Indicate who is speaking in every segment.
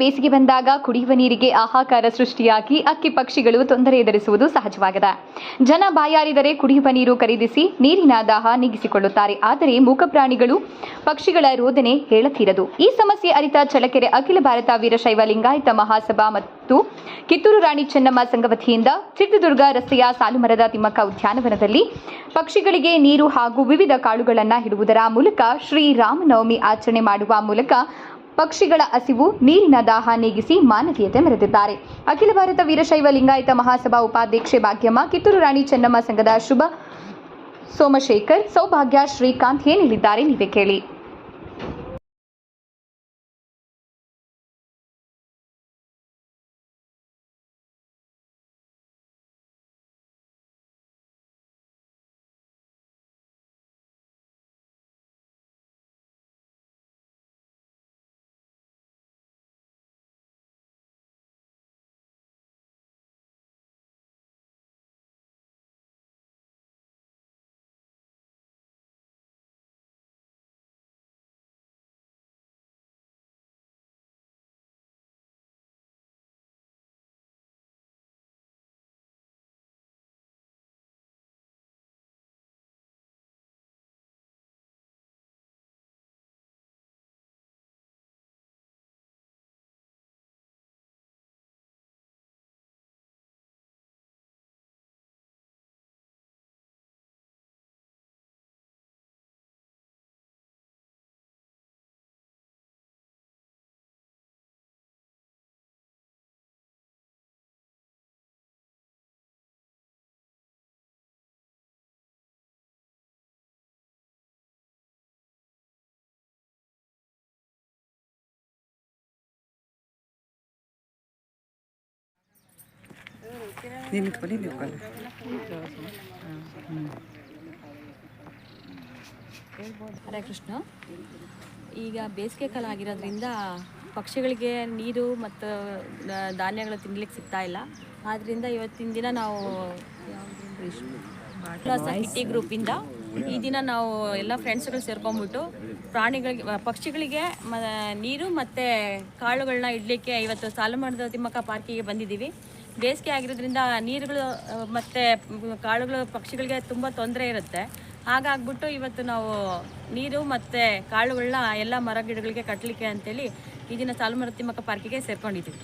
Speaker 1: ಬೇಸಿಗೆ ಬಂದಾಗ ಕುಡಿಯುವ ನೀರಿಗೆ ಆಹಾಕಾರ ಸೃಷ್ಟಿಯಾಗಿ ಅಕ್ಕಿ ಪಕ್ಷಿಗಳು ತೊಂದರೆ ಎದುರಿಸುವುದು ಸಹಜವಾಗಿದೆ. ಜನ ಬಾಯಾರಿದರೆ ಕುಡಿಯುವ ನೀರು ಖರೀದಿಸಿ ನೀರಿನ ದಾಹ ನೀಗಿಸಿಕೊಳ್ಳುತ್ತಾರೆ. ಆದರೆ ಮೂಕ ಪ್ರಾಣಿಗಳು ಪಕ್ಷಿಗಳ ರೋದನೆ ಹೇಳತೀರದು. ಈ ಸಮಸ್ಯೆ ಅರಿತ ಚಳಕೆರೆ ಅಖಿಲ ಭಾರತ ವೀರಶೈವ ಲಿಂಗಾಯತ ಮಹಾಸಭಾ ಮತ್ತು ಕಿತ್ತೂರು ರಾಣಿ ಚೆನ್ನಮ್ಮ ಸಂಘ ವತಿಯಿಂದ ಚಿತ್ರದುರ್ಗ ರಸ್ತೆಯ ಸಾಲುಮರದ ತಿಮ್ಮಕ್ಕ ಉದ್ಯಾನವನದಲ್ಲಿ ಪಕ್ಷಿಗಳಿಗೆ ನೀರು ಹಾಗೂ ವಿವಿಧ ಕಾಳುಗಳನ್ನು ಇಡುವುದರ ಮೂಲಕ ಶ್ರೀರಾಮನವಮಿ ಆಚರಣೆ ಮಾಡುವ ಮೂಲಕ ಪಕ್ಷಿಗಳ ಹಸಿವು, ನೀರಿನ ದಾಹ ನೀಗಿಸಿ ಮಾನವೀಯತೆ ಮೆರೆದಿದ್ದಾರೆ. ಅಖಿಲ ಭಾರತ ವೀರಶೈವ ಲಿಂಗಾಯತ ಮಹಾಸಭಾ ಉಪಾಧ್ಯಕ್ಷೆ ಭಾಗ್ಯಮ್ಮ, ಕಿತ್ತೂರು ರಾಣಿ ಚೆನ್ನಮ್ಮ ಸಂಘದ ಶುಭ ಸೋಮಶೇಖರ್, ಸೌಭಾಗ್ಯ ಶ್ರೀಕಾಂತ್ ಏನ್ ಹೇಳಿದ್ದಾರೆ ನೀವೇ ಕೇಳಿ.
Speaker 2: ನೀನು ನಿಂತ್ಕೊಳ್ಳಿ ನಿಂತ್ಕೊಳ್ಳಿ
Speaker 3: ಹರೇ ಕೃಷ್ಣ. ಈಗ ಬೇಸಿಗೆ ಕಾಲ ಆಗಿರೋದ್ರಿಂದ ಪಕ್ಷಿಗಳಿಗೆ ನೀರು ಮತ್ತು ಧಾನ್ಯಗಳು ತಿನ್ಲಿಕ್ಕೆ ಸಿಗ್ತಾ ಇಲ್ಲ. ಆದ್ದರಿಂದ ಇವತ್ತಿನ ದಿನ ನಾವು ಸಿಟಿ ಗ್ರೂಪ್ ಗ್ರೂಪಿಂದ ಈ ದಿನ ನಾವು ಎಲ್ಲ ಫ್ರೆಂಡ್ಸ್ಗಳು ಸೇರ್ಕೊಂಡ್ಬಿಟ್ಟು ಪ್ರಾಣಿಗಳಿಗೆ ಪಕ್ಷಿಗಳಿಗೆ ಮ ನೀರು ಮತ್ತು ಕಾಳುಗಳನ್ನ ಇಡಲಿಕ್ಕೆ ಇವತ್ತು ಸಾಲುಮರದ ತಿಮ್ಮಕ್ಕ ಪಾರ್ಕಿಗೆ ಬಂದಿದ್ದೀವಿ. ಬೇಸಿಗೆ ಆಗಿರೋದ್ರಿಂದ ನೀರುಗಳು ಮತ್ತು ಕಾಳುಗಳು ಪಕ್ಷಿಗಳಿಗೆ ತುಂಬ ತೊಂದರೆ ಇರುತ್ತೆ. ಹಾಗಾಗ್ಬಿಟ್ಟು ಇವತ್ತು ನಾವು ನೀರು ಮತ್ತು ಕಾಳುಗಳನ್ನ ಎಲ್ಲ ಮರ ಗಿಡಗಳಿಗೆ ಕಟ್ಟಲಿಕ್ಕೆ ಅಂತೇಳಿ ಈ ದಿನ ಸಾಲುಮರ ತಿಮ್ಮಕ್ಕ ಪಾರ್ಕಿಗೆ ಸೇರ್ಕೊಂಡಿದ್ದೀವಿ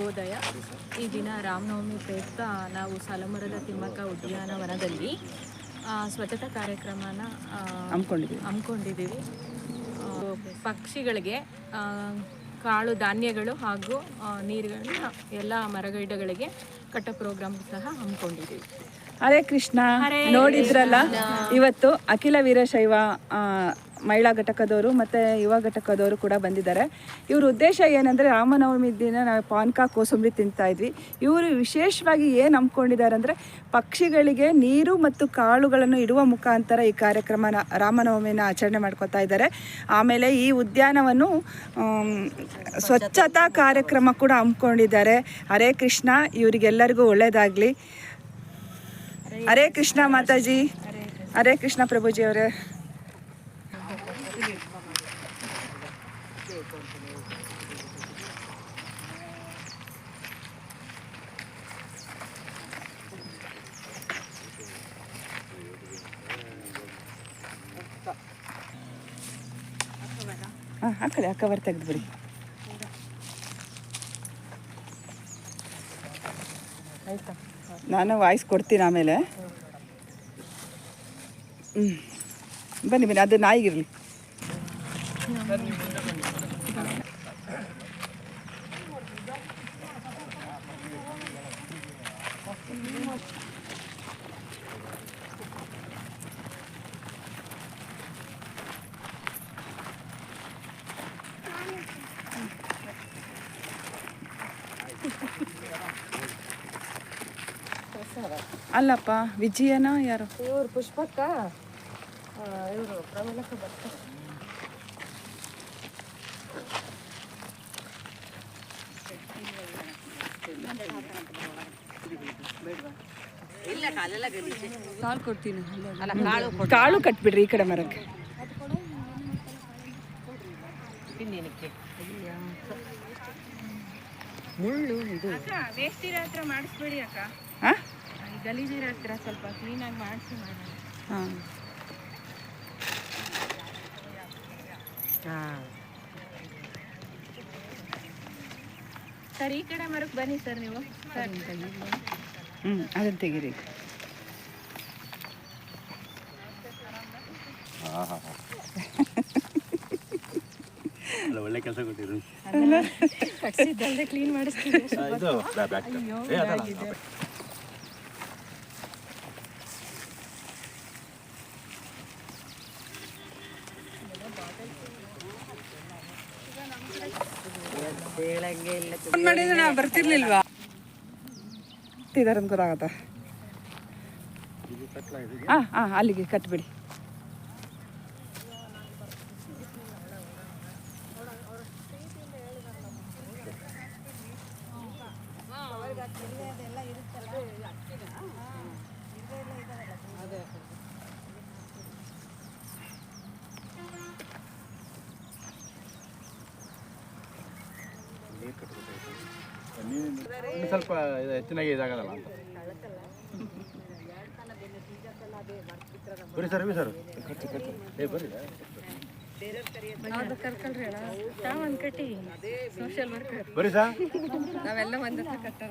Speaker 3: ಗೋದಯ ಈ ದಿನ ರಾಮನವಮಿ ಪ್ರಯುಕ್ತ ನಾವು ಸಾಲಮರದ ತಿಮ್ಮಕ್ಕ ಉದ್ಯಾನವನದಲ್ಲಿ ಸ್ವಚ್ಛತಾ ಕಾರ್ಯಕ್ರಮನ
Speaker 2: ಹಮ್ಮಿಕೊಂಡಿದ್ದೀವಿ.
Speaker 3: ಹಮ್ಮಿಕೊಂಡಿದ್ದೀವಿ. ಪಕ್ಷಿಗಳಿಗೆ ಕಾಳು ಧಾನ್ಯಗಳು ಹಾಗೂ ನೀರುಗಳನ್ನ ಎಲ್ಲ ಮರಗಿಡಗಳಿಗೆ ಕಟ್ಟ ಪ್ರೋಗ್ರಾಮ್ ಸಹ ಹಮ್ಮಿಕೊಂಡಿದ್ದೀವಿ.
Speaker 2: ಹರೇ ಕೃಷ್ಣ. ನೋಡಿದ್ರಲ್ಲ? ಇವತ್ತು ಅಖಿಲ ವೀರಶೈವ ಮಹಿಳಾ ಘಟಕದವರು ಮತ್ತು ಯುವ ಘಟಕದವರು ಕೂಡ ಬಂದಿದ್ದಾರೆ. ಇವ್ರ ಉದ್ದೇಶ ಏನಂದರೆ ರಾಮನವಮಿ ದಿನ ನಾವು ಪಾನ್ಕ ಕೋಸಂಬರಿ ತಿಂತಾ ಇದ್ವಿ. ಇವರು ವಿಶೇಷವಾಗಿ ಏನು ನಂಬ್ಕೊಂಡಿದ್ದಾರೆ ಅಂದರೆ ಪಕ್ಷಿಗಳಿಗೆ ನೀರು ಮತ್ತು ಕಾಳುಗಳನ್ನು ಇಡುವ ಮುಖಾಂತರ ಈ ಕಾರ್ಯಕ್ರಮನ ರಾಮನವಮಿನ ಆಚರಣೆ ಮಾಡ್ಕೊತಾ ಇದ್ದಾರೆ. ಆಮೇಲೆ ಈ ಉದ್ಯಾನವನ್ನು ಸ್ವಚ್ಛತಾ ಕಾರ್ಯಕ್ರಮ ಕೂಡ ಹಮ್ಮಿಕೊಂಡಿದ್ದಾರೆ. ಹರೇ ಕೃಷ್ಣ, ಇವರಿಗೆಲ್ಲರಿಗೂ ಒಳ್ಳೆಯದಾಗಲಿ ಹರೇ ಕೃಷ್ಣ ಮಾತಾಜಿ. ಹರೇ ಕೃಷ್ಣ ಪ್ರಭುಜಿ ಅವರೇ ಹಾಂ ಹಾಕಲಿ ಆ ಕವರ್ ತೆಗೆದುಬಿಡಿ. ನಾನು ವಾಯ್ಸ್ ಕೊಡ್ತೀನಿ ಆಮೇಲೆ. ಹ್ಞೂ ಬನ್ನಿ ಬನ್ನಿ ಅದು ನಾಯಿಗಿರಲಿ. ಅಲ್ಲಪ್ಪ ವಿಜಯನ ಯಾರು?
Speaker 3: ಇವರು ಪುಷ್ಪಕ್ಕ. ಇವರು ಪ್ರಮಲಕ್ಕ ಬರ್ತಾರೆ.
Speaker 2: ಕಾಳು ಕೊಡ್ತೀನಿ. ಕಾಳು ಕಟ್ಬಿಡ್ರಿ ಈ ಕಡೆ ಮರಕ್ಕೆ.
Speaker 3: ಮುಳ್ಳು ಇದು. ಮಾಡಿಸ್ಬೇಡಿ ಅಕ್ಕ. ಗಲೀಜಿರೋ ಹತ್ರ ಸ್ವಲ್ಪ ಕ್ಲೀನಾಗಿ ಮಾಡಿಸಿ ಮಾಡೋಣ.
Speaker 2: ಹಾಂ.
Speaker 3: ಸರ್ ಈ ಕಡೆ ಮರಕ್ಕೆ ಬನ್ನಿ ಸರ್ ನೀವು. ಸರ್
Speaker 2: ಹ್ಞೂ ಅದನ್ನು ತೆಗೀರಿ.
Speaker 4: ಒಳ್ಳೆ ಕೆಲಸ ಕೊಟ್ಟಿರು
Speaker 3: ಕಟ್ಸಿದ್ದಲ್ದೆ ಕ್ಲೀನ್ ಮಾಡಿಸ್ತೀವಿ
Speaker 4: ಇದು
Speaker 2: ಮಾಡಿದ್ರೆ ನಾವು ಬರ್ತಿರ್ಲಿಲ್ವಾ? ಗೊತ್ತಾಗತ್ತ. ಹಾಂ ಹಾಂ ಅಲ್ಲಿಗೆ ಕಟ್ಬಿಡಿ.
Speaker 4: ಇನ್ನು ಸ್ವಲ್ಪ ಹೆಚ್ಚಿನಾಗಿ ಇದಾಗಲ್ಲ ಅಂತ. ಬರ್ರಿ ಸರ್ ಸರ್. ಖರ್ಚು ಖರ್ಚು ಏ ಬರ್ರಿ ಬರೀ ಸರ್.
Speaker 2: ನಾವೆಲ್ಲ ಒಂದ್ ಕಟ್ಟಾರ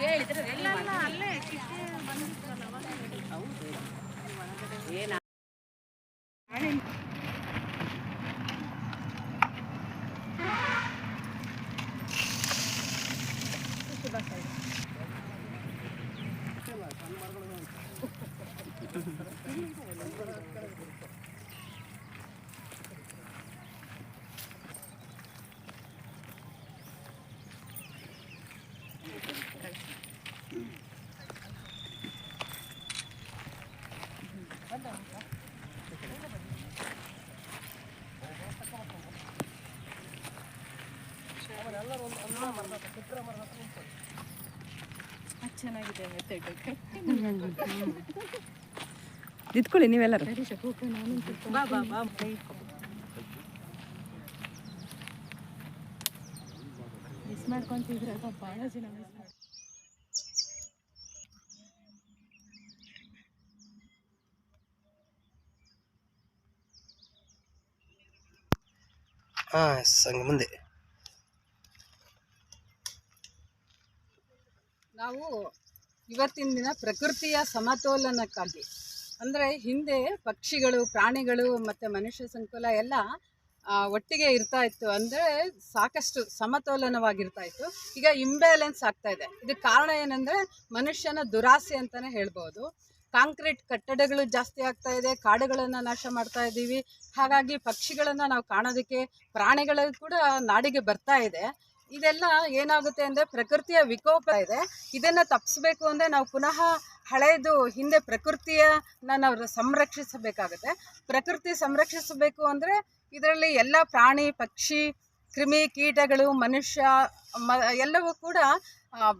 Speaker 2: ಹೇಳಿದ್ರೆ ನಿಂತ್ಕೊಳ್ಳಿ ನೀವೆಲ್ಲರೂ.
Speaker 3: ಮಿಸ್ ಮಾಡ್ಕೊಂತಿದ್ರೆ ಭಾಳ ಜನ ಮಿಸ್ ಮಾಡಿ
Speaker 5: ಹಾಂ ಸಂಗ ಮುಂದೆ.
Speaker 6: ನಾವು ಇವತ್ತಿನ ದಿನ ಪ್ರಕೃತಿಯ ಸಮತೋಲನಕ್ಕಾಗಿ, ಅಂದರೆ ಹಿಂದೆ ಪಕ್ಷಿಗಳು, ಪ್ರಾಣಿಗಳು ಮತ್ತು ಮನುಷ್ಯ ಸಂಕುಲ ಎಲ್ಲ ಒಟ್ಟಿಗೆ ಇರ್ತಾ ಇತ್ತು ಅಂದರೆ ಸಾಕಷ್ಟು ಸಮತೋಲನವಾಗಿರ್ತಾ ಇತ್ತು. ಈಗ ಇಂಬ್ಯಾಲೆನ್ಸ್ ಆಗ್ತಾ ಇದೆ. ಇದಕ್ಕೆ ಕಾರಣ ಏನಂದರೆ ಮನುಷ್ಯನ ದುರಾಸೆ ಅಂತಲೇ ಹೇಳ್ಬೋದು. ಕಾಂಕ್ರೀಟ್ ಕಟ್ಟಡಗಳು ಜಾಸ್ತಿ ಆಗ್ತಾ ಇದೆ, ಕಾಡುಗಳನ್ನು ನಾಶ ಮಾಡ್ತಾ ಇದ್ದೀವಿ. ಹಾಗಾಗಿ ಪಕ್ಷಿಗಳನ್ನು ನಾವು ಕಾಣೋದಕ್ಕೆ ಪ್ರಾಣಿಗಳು ಕೂಡ ನಾಡಿಗೆ ಬರ್ತಾ ಇದೆ. ಇದೆಲ್ಲ ಏನಾಗುತ್ತೆ ಅಂದರೆ ಪ್ರಕೃತಿಯ ವಿಕೋಪ ಇದೆ. ಇದನ್ನು ತಪ್ಪಿಸ್ಬೇಕು ಅಂದರೆ ನಾವು ಪುನಃ ಹಳೆಯದು ಹಿಂದೆ ಪ್ರಕೃತಿಯನ್ನ ನಾವು ಸಂರಕ್ಷಿಸಬೇಕಾಗುತ್ತೆ. ಪ್ರಕೃತಿ ಸಂರಕ್ಷಿಸಬೇಕು ಅಂದರೆ ಇದರಲ್ಲಿ ಎಲ್ಲ ಪ್ರಾಣಿ, ಪಕ್ಷಿ, ಕ್ರಿಮಿ ಕೀಟಗಳು, ಮನುಷ್ಯ, ಮ, ಎಲ್ಲವೂ ಕೂಡ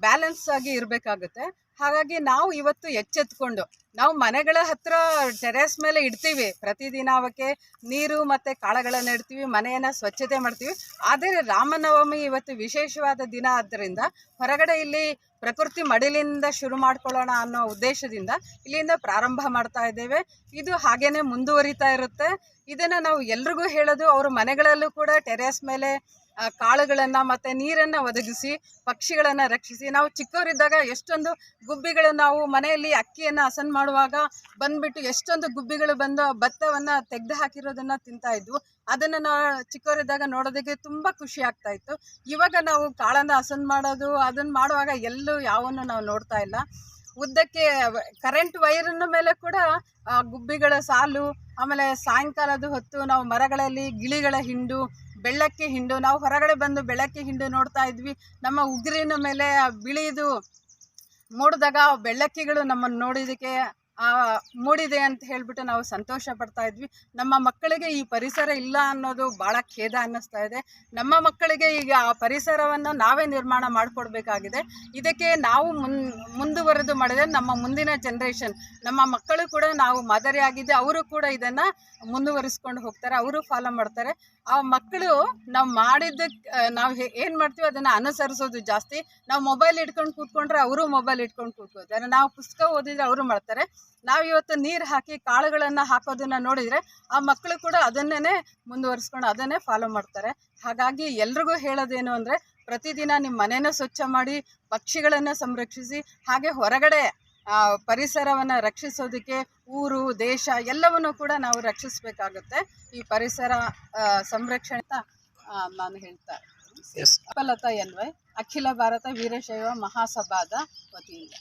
Speaker 6: ಬ್ಯಾಲೆನ್ಸ್ ಆಗಿ ಇರಬೇಕಾಗುತ್ತೆ. ಹಾಗಾಗಿ ನಾವು ಇವತ್ತು ಎಚ್ಚೆತ್ಕೊಂಡು, ನಾವು ಮನೆಗಳ ಹತ್ರ ಟೆರೆಸ್ ಮೇಲೆ ಇಡ್ತೀವಿ. ಪ್ರತಿದಿನ ಅವಕ್ಕೆ ನೀರು ಮತ್ತು ಕಾಳುಗಳನ್ನು ಇಡ್ತೀವಿ, ಮನೆಯನ್ನು ಸ್ವಚ್ಛತೆ ಮಾಡ್ತೀವಿ. ಆದರೆ ರಾಮನವಮಿ ಇವತ್ತು ವಿಶೇಷವಾದ ದಿನ ಆದ್ದರಿಂದ ಹೊರಗಡೆ ಇಲ್ಲಿ ಪ್ರಕೃತಿ ಮಡಿಲಿಂದ ಶುರು ಮಾಡ್ಕೊಳ್ಳೋಣ ಅನ್ನೋ ಉದ್ದೇಶದಿಂದ ಇಲ್ಲಿಂದ ಪ್ರಾರಂಭ ಮಾಡ್ತಾ ಇದ್ದೇವೆ. ಇದು ಹಾಗೇನೆ ಮುಂದುವರಿತಾ ಇರುತ್ತೆ. ಇದನ್ನು ನಾವು ಎಲ್ರಿಗೂ ಹೇಳೋದು, ಅವ್ರ ಮನೆಗಳಲ್ಲೂ ಕೂಡ ಟೆರೆಸ್ ಮೇಲೆ ಕಾಳುಗಳನ್ನ ಮತ್ತೆ ನೀರನ್ನ ಒದಗಿಸಿ, ಪಕ್ಷಿಗಳನ್ನ ರಕ್ಷಿಸಿ, ನಾವು ಚಿಕ್ಕವರಿದ್ದಾಗ ಎಷ್ಟೊಂದು ಗುಬ್ಬಿಗಳು ನಾವು ಮನೆಯಲ್ಲಿ ಅಕ್ಕಿಯನ್ನ ಹಸನ್ ಮಾಡುವಾಗ ಬಂದ್ಬಿಟ್ಟು ಎಷ್ಟೊಂದು ಗುಬ್ಬಿಗಳು ಬಂದು ಭತ್ತವನ್ನ ತೆಗೆದು ಹಾಕಿರೋದನ್ನ ತಿಂತಾ ಇದ್ವು. ಅದನ್ನ ನಾವು ಚಿಕ್ಕವರಿದ್ದಾಗ ನೋಡೋದಕ್ಕೆ ತುಂಬಾ ಖುಷಿ ಆಗ್ತಾ ಇತ್ತು. ಇವಾಗ ನಾವು ಕಾಳನ್ನ ಹಸನ್ ಮಾಡೋದು ಅದನ್ನ ಮಾಡುವಾಗ ಎಲ್ಲೂ ಯಾವನ್ನು ನಾವು ನೋಡ್ತಾ ಇಲ್ಲ. ಉದ್ದಕ್ಕೆ ಕರೆಂಟ್ ವೈರನ್ನ ಮೇಲೆ ಕೂಡ ಗುಬ್ಬಿಗಳ ಸಾಲು, ಆಮೇಲೆ ಸಾಯಂಕಾಲದ ಹೊತ್ತು ನಾವು ಮರಗಳಲ್ಲಿ ಗಿಳಿಗಳ ಹಿಂಡು ಬೆಳ್ಳಕ್ಕೆ ಹಿಂಡು, ನಾವು ಹೊರಗಡೆ ಬಂದು ಬೆಳಕ್ಕೆ ಹಿಂಡು ನೋಡ್ತಾ ಇದ್ವಿ. ನಮ್ಮ ಉಗುರಿನ ಮೇಲೆ ಬಿಳಿದು ಮೂಡಿದಾಗ ಬೆಳ್ಳಕ್ಕಿಗಳು ನಮ್ಮನ್ನು ನೋಡಿದಕ್ಕೆ ಮೂಡಿದೆ ಅಂತ ಹೇಳಿಬಿಟ್ಟು ನಾವು ಸಂತೋಷ ಪಡ್ತಾ ಇದ್ವಿ. ನಮ್ಮ ಮಕ್ಕಳಿಗೆ ಈ ಪರಿಸರ ಇಲ್ಲ ಅನ್ನೋದು ಭಾಳ ಖೇದ ಅನ್ನಿಸ್ತಾ ಇದೆ. ನಮ್ಮ ಮಕ್ಕಳಿಗೆ ಈಗ ಆ ಪರಿಸರವನ್ನು ನಾವೇ ನಿರ್ಮಾಣ ಮಾಡಿಕೊಡ್ಬೇಕಾಗಿದೆ. ಇದಕ್ಕೆ ನಾವು ಮುನ್, ಮುಂದುವರೆದು ಮಾಡಿದ್ರೆ ನಮ್ಮ ಮುಂದಿನ ಜನ್ರೇಷನ್ ನಮ್ಮ ಮಕ್ಕಳು ಕೂಡ ನಾವು ಮಾದರಿಯಾಗಿದ್ದೆ ಅವರು ಕೂಡ ಇದನ್ನು ಮುಂದುವರಿಸ್ಕೊಂಡು ಹೋಗ್ತಾರೆ, ಅವರು ಫಾಲೋ ಮಾಡ್ತಾರೆ. ಆ ಮಕ್ಕಳು ನಾವು ಮಾಡಿದ್ದಕ್ಕೆ ನಾವು ಏನು ಮಾಡ್ತೀವಿ ಅದನ್ನು ಅನುಸರಿಸೋದು ಜಾಸ್ತಿ. ನಾವು ಮೊಬೈಲ್ ಇಟ್ಕೊಂಡು ಕೂತ್ಕೊಂಡ್ರೆ ಅವರು ಮೊಬೈಲ್ ಇಟ್ಕೊಂಡು ಕೂತ್ಕೋತಾರೆ. ನಾವು ಪುಸ್ತಕ ಓದಿದ್ರೆ ಅವರು ಮಾಡ್ತಾರೆ. ನಾವು ಇವತ್ತು ನೀರು ಹಾಕಿ ಕಾಳುಗಳನ್ನು ಹಾಕೋದನ್ನ ನೋಡಿದರೆ ಆ ಮಕ್ಕಳು ಕೂಡ ಅದನ್ನೇ ಮುಂದುವರಿಸ್ಕೊಂಡು ಅದನ್ನೇ ಫಾಲೋ ಮಾಡ್ತಾರೆ. ಹಾಗಾಗಿ ಎಲ್ರಿಗೂ ಹೇಳೋದೇನು ಅಂದರೆ ಪ್ರತಿದಿನ ನಿಮ್ಮ ಮನೇನ ಸ್ವಚ್ಛ ಮಾಡಿ ಪಕ್ಷಿಗಳನ್ನು ಸಂರಕ್ಷಿಸಿ ಹಾಗೆ ಹೊರಗಡೆ ಆ, ಪರಿಸರವನ್ನು ರಕ್ಷಿಸೋದಕ್ಕೆ ಊರು ದೇಶ ಎಲ್ಲವನ್ನು ಕೂಡ ನಾವು ರಕ್ಷಿಸಬೇಕಾಗುತ್ತೆ. ಈ ಪರಿಸರ ಸಂರಕ್ಷಣೆ ನಾನು ಹೇಳ್ತಾ ಸುಪಲತಾ ಎನ್ವೈ ಅಖಿಲ ಭಾರತ ವೀರಶೈವ ಮಹಾಸಭಾದ ವತಿಯಿಂದ.